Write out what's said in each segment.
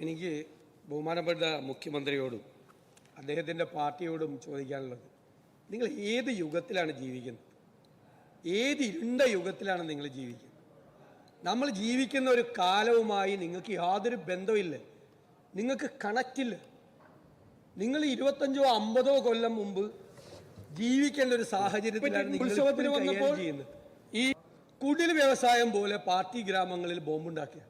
എനിക്ക് ബഹുമാനപ്പെട്ട മുഖ്യമന്ത്രിയോടും അദ്ദേഹത്തിന്റെ പാർട്ടിയോടും ചോദിക്കാനുള്ളത്. നിങ്ങൾ ഏത് യുഗത്തിലാണ് ജീവിക്കുന്നത്? ഏത് ഇരുണ്ട യുഗത്തിലാണ് നിങ്ങൾ ജീവിക്കുന്നത്? നമ്മൾ ജീവിക്കുന്ന ഒരു കാലവുമായി നിങ്ങൾക്ക് യാതൊരു ബന്ധമില്ല നിങ്ങൾക്ക് കണക്റ്റില്ല. നിങ്ങൾ ഇരുപത്തഞ്ചോ അമ്പതോ കൊല്ലം മുമ്പ് ജീവിക്കേണ്ട ഒരു സാഹചര്യത്തിലാണ് ഉത്സവത്തിന് വന്നപ്പോൾ ഈ കുടിൽ വ്യവസായം പോലെ പാർട്ടി ഗ്രാമങ്ങളിൽ ബോംബുണ്ടാക്കിയ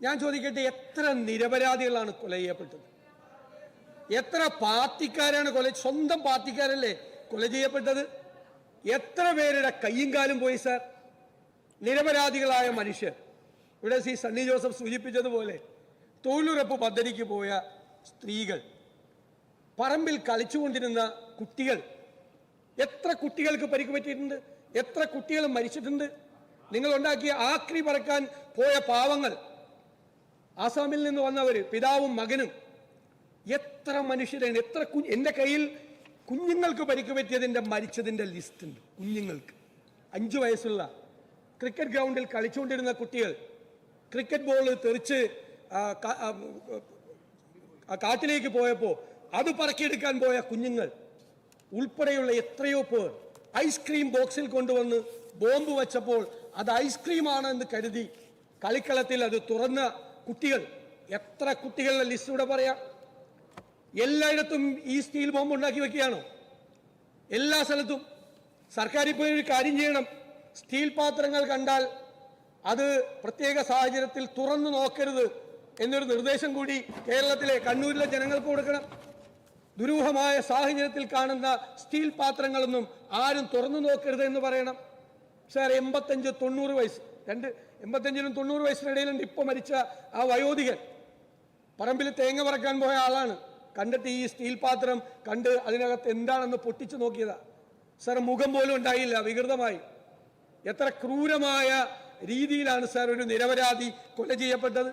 ഞാൻ ചോദിക്കട്ടെ എത്ര നിരപരാധികളാണ് കൊല ചെയ്യപ്പെട്ടത്? എത്ര പാർട്ടിക്കാരാണ് കൊല സ്വന്തം പാർട്ടിക്കാരല്ലേ കൊല ചെയ്യപ്പെട്ടത്? എത്ര പേരുടെ കയ്യും കാലും പോയി സാർ? നിരപരാധികളായ മനുഷ്യർ. ഇവിടെ സി സണ്ണി ജോസഫ് സൂചിപ്പിച്ചതുപോലെ തൊഴിലുറപ്പ് പദ്ധതിക്ക് പോയ സ്ത്രീകൾ പറമ്പിൽ കളിച്ചുകൊണ്ടിരുന്ന കുട്ടികൾ. എത്ര കുട്ടികൾക്ക് പരിക്ക് പറ്റിയിട്ടുണ്ട്? എത്ര കുട്ടികൾ മരിച്ചിട്ടുണ്ട്? നിങ്ങൾ ഉണ്ടാക്കിയ ആക്രി പറക്കാൻ പോയ പാവങ്ങൾ ആസാമിൽ നിന്ന് വന്നവർ പിതാവും മകനും എത്ര മനുഷ്യരാണ് എത്ര കുഞ്ഞ് എന്റെ കയ്യിൽ കുഞ്ഞുങ്ങൾക്ക് പരിക്ക് പറ്റിയതിന്റെ മരിച്ചതിന്റെ ലിസ്റ്റ് ഉണ്ട് കുഞ്ഞുങ്ങൾക്ക്. അഞ്ച് വയസ്സുള്ള ക്രിക്കറ്റ് ഗ്രൗണ്ടിൽ കളിച്ചുകൊണ്ടിരുന്ന കുട്ടികൾ ക്രിക്കറ്റ് ബോൾ തെറിച്ച് കാട്ടിലേക്ക് പോയപ്പോൾ അത് പറക്കിയെടുക്കാൻ പോയ കുഞ്ഞുങ്ങൾ ഉൾപ്പെടെയുള്ള എത്രയോ പേർ ഐസ്ക്രീം ബോക്സിൽ കൊണ്ടുവന്ന് ബോംബ് വച്ചപ്പോൾ അത് ഐസ്ക്രീമാണ് എന്ന് കരുതി കളിക്കളത്തിൽ അത് തുറന്ന കുട്ടികൾ. എത്ര കുട്ടികളുടെ ലിസ്റ്റ് ഇവിടെ പറയാം. എല്ലായിടത്തും ഈ സ്റ്റീൽ ബോംബ് ഉണ്ടാക്കി വെക്കുകയാണോ. എല്ലാ സ്ഥലത്തും സർക്കാർ ഇപ്പോൾ ഒരു കാര്യം ചെയ്യണം. സ്റ്റീൽ പാത്രങ്ങൾ കണ്ടാൽ അത് പ്രത്യേക സാഹചര്യത്തിൽ തുറന്നു നോക്കരുത് എന്നൊരു നിർദ്ദേശം കൂടി കേരളത്തിലെ കണ്ണൂരിലെ ജനങ്ങൾക്ക് കൊടുക്കണം. ദുരൂഹമായ സാഹചര്യത്തിൽ കാണുന്ന സ്റ്റീൽ പാത്രങ്ങളൊന്നും ആരും തുറന്നു നോക്കരുത് എന്ന് പറയണം. സാർ എൺപത്തഞ്ച് തൊണ്ണൂറ് വയസ്സ്. രണ്ട് എൺപത്തഞ്ചിനും തൊണ്ണൂറ് വയസ്സിനിടയിലുണ്ട് ഇപ്പോൾ മരിച്ച ആ വയോധികൻ. പറമ്പിൽ തേങ്ങ പറക്കാൻ പോയ ആളാണ്. കണ്ടിട്ട് ഈ സ്റ്റീൽ പാത്രം കണ്ട് അതിനകത്ത് എന്താണെന്ന് പൊട്ടിച്ചു നോക്കിയതാ. സാർ മുഖം പോലും ഉണ്ടായില്ല വികൃതമായി. എത്ര ക്രൂരമായ രീതിയിലാണ് സാർ ഒരു നിരപരാധി കൊല ചെയ്യപ്പെട്ടത്?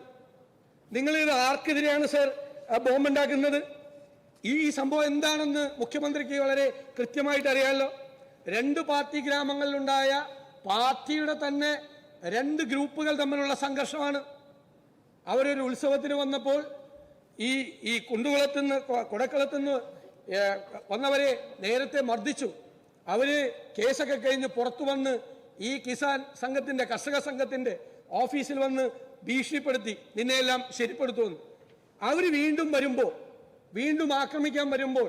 നിങ്ങളിത് ആർക്കെതിരെയാണ് സാർ ബോംബുണ്ടാക്കുന്നത്? ബോംബ് ഈ ഈ സംഭവം എന്താണെന്ന് മുഖ്യമന്ത്രിക്ക് വളരെ കൃത്യമായിട്ട് അറിയാമല്ലോ രണ്ട് പാർട്ടി ഗ്രാമങ്ങളിലുണ്ടായ പാർട്ടിയുടെ തന്നെ രണ്ട് ഗ്രൂപ്പുകൾ തമ്മിലുള്ള സംഘർഷമാണ്. അവരൊരു ഉത്സവത്തിന് വന്നപ്പോൾ ഈ ഈ കുണ്ടുകുളത്തു നിന്ന് കൊടക്കുളത്തു നിന്ന് വന്നവരെ നേരത്തെ മർദ്ദിച്ചു. അവർ കേസൊക്കെ കഴിഞ്ഞ് പുറത്തു വന്ന് ഈ കിസാൻ സംഘത്തിന്റെ കർഷക സംഘത്തിന്റെ ഓഫീസിൽ വന്ന് ഭീഷണിപ്പെടുത്തി നിന്നെയെല്ലാം ശരിപ്പെടുത്തുമെന്ന് അവർ വീണ്ടും വരുമ്പോൾ വീണ്ടും ആക്രമിക്കാൻ വരുമ്പോൾ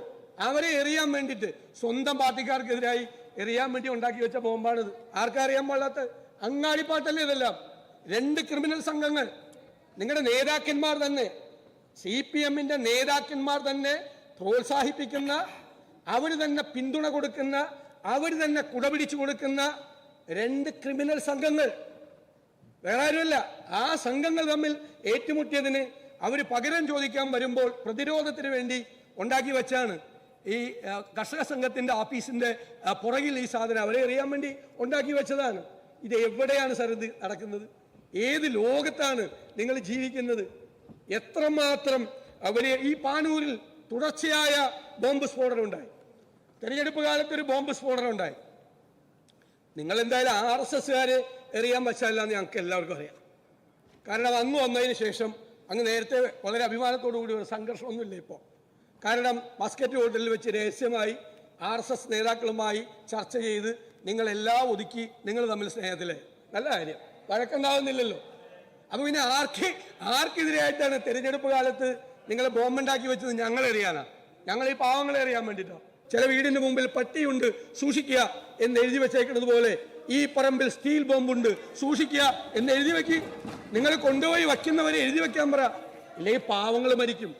അവരെ എറിയാൻ വേണ്ടിയിട്ട് സ്വന്തം പാർട്ടിക്കാർക്കെതിരായി എറിയാൻ വേണ്ടി ഉണ്ടാക്കി വെച്ച ബോംബാണിത്. ആർക്കറിയാൻ പാടാത്ത അങ്ങാടിപ്പാട്ടല്ലേ ഇതെല്ലാം? രണ്ട് ക്രിമിനൽ സംഘങ്ങൾ. നിങ്ങളുടെ നേതാക്കന്മാർ തന്നെ സി പി എമ്മിന്റെ നേതാക്കന്മാർ തന്നെ പ്രോത്സാഹിപ്പിക്കുന്ന അവർ തന്നെ പിന്തുണ കൊടുക്കുന്ന അവർ തന്നെ കുടപിടിച്ചു കൊടുക്കുന്ന രണ്ട് ക്രിമിനൽ സംഘങ്ങൾ. വേറെ ആരുമല്ല. ആ സംഘങ്ങൾ തമ്മിൽ ഏറ്റുമുട്ടിയതിന് അവർ പകരം ചോദിക്കാൻ വരുമ്പോൾ പ്രതിരോധത്തിന് വേണ്ടി ഉണ്ടാക്കി വെച്ചാണ് ഈ കർഷക സംഘത്തിന്റെ ഓഫീസിന്റെ പുറകിൽ ഈ സാധനം അവരെ അറിയാൻ വേണ്ടി ഉണ്ടാക്കി വെച്ചതാണ്. ഇത് എവിടെയാണ് സാർ ഇത് നടക്കുന്നത്? ഏത് ലോകത്താണ് നിങ്ങൾ ജീവിക്കുന്നത്? എത്രമാത്രം അവരെ ഈ പാനൂരിൽ തുടർച്ചയായ ബോംബ് സ്ഫോടനം ഉണ്ടായി? തെരഞ്ഞെടുപ്പ് കാലത്ത് ഒരു ബോംബ് സ്ഫോടനം ഉണ്ടായി. നിങ്ങൾ എന്തായാലും ആർ എസ് എസ്സുകാരെ എറിയാൻ പറ്റില്ല എന്ന് ഞങ്ങൾക്ക് എല്ലാവർക്കും അറിയാം. കാരണം അന്ന് വന്നതിന് ശേഷം അങ്ങ് നേരത്തെ വളരെ അഭിമാനത്തോടു കൂടി ഒരു സംഘർഷമൊന്നുമില്ല ഇപ്പോൾ. കാരണം മസ്കറ്റ് ഹോട്ടലിൽ വെച്ച് രഹസ്യമായി ആർ എസ് എസ് നേതാക്കളുമായി ചർച്ച ചെയ്ത് നിങ്ങളെല്ലാം ഒതുക്കി നിങ്ങൾ തമ്മിൽ സ്നേഹത്തിലെ. നല്ല കാര്യം. വഴക്കുണ്ടാകുന്നില്ലല്ലോ അപ്പൊ പിന്നെ ആർക്ക് ആർക്കെതിരെയായിട്ടാണ് തെരഞ്ഞെടുപ്പ് കാലത്ത് നിങ്ങളെ ബോംബുണ്ടാക്കി വെച്ചത് ഞങ്ങൾ എറിയാനാ ഞങ്ങൾ ഈ പാവങ്ങളെ എറിയാൻ വേണ്ടിയിട്ടാണ് ചില വീടിന്റെ മുമ്പിൽ പട്ടിയുണ്ട് സൂക്ഷിക്കുക എന്ന് എഴുതി വെച്ചേക്കുന്നത് പോലെ ഈ പറമ്പിൽ സ്റ്റീൽ ബോംബുണ്ട് സൂക്ഷിക്കുക എന്ന് എഴുതി വെക്കി. നിങ്ങൾ കൊണ്ടുപോയി വയ്ക്കുന്നവരെ എഴുതി വെക്കാൻ പറ. ഇല്ലെങ്കിൽ പാവങ്ങൾ മരിക്കും.